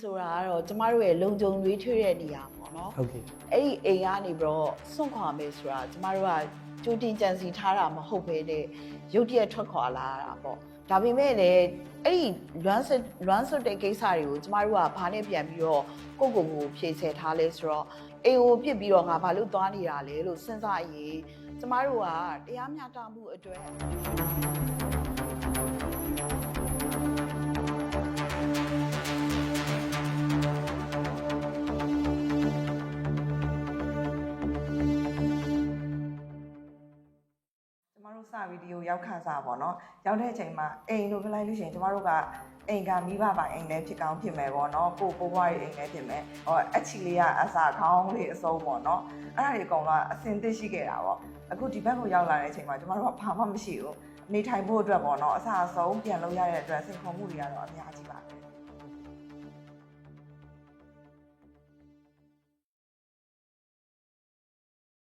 ဆိုတာကတော့ကျမတို့ရဲ့လုံခြုံရွေးထွေးတဲ့နေရာပေါ့နော်ဟုတ်ကဲ့အဲ့ဒီအိမ်ကနေပြီးတော့စွန့်ခွာမယ်ဆိုတာကျမတို့ကကြိုတင်ကြံစီထားတာမဟုတ်ဘဲနဲ့ရုတ်တရက်ထွက်ခွာလာရတာပေါ့ဒါပေမဲ့လည်းအဲ့ဒီလွမ်းဆွလွမ်းဆွတဲ့ကိစ္စတွေကိုကျမတို့ကဘာနဲ့ပြန်ပြီးတော့ကိုယ့်ကိုယ်ကိုဖြေဆယ်ထားလဲဆိုတော့အိမ်ကိုပြစ်ပြီးတော့ငါဘာလို့သွားနေတာလဲလို့စဉ်းစားရင်ကျမတို့ကတရားမျှတမှုအတွက် စဗီဒီယိုရောက်ခါစားပေါ့နော်ရောက်တဲ့အချိန်မှာအိမ်လို့ပြလိုက်လို့ရှိရင်ကျမတို့ကအိမ်ကမိဘပိုင်အိမ်လည်းဖြစ်ကောင်းဖြစ်မယ်ပေါ့နော်ကိုပိုးပွားရေးအိမ်လည်းဖြစ်မယ်ဟောအချီလေးကအစာခေါင်းလေးအစုံပေါ့နော်အဲ့ဒါတွေအကုန်လုံးအစင်သစ်ရှိခဲ့တာပေါ့အခုဒီဘက်ကိုရောက်လာတဲ့အချိန်မှာကျမတို့ကဘာမှမရှိဘူးနေထိုင်ဖို့အတွက်ပေါ့နော်အစာအဆုံးပြန်လုပ်ရတဲ့အတွက်စိတ်ခေါ်မှုတွေကတော့အများကြီးပါ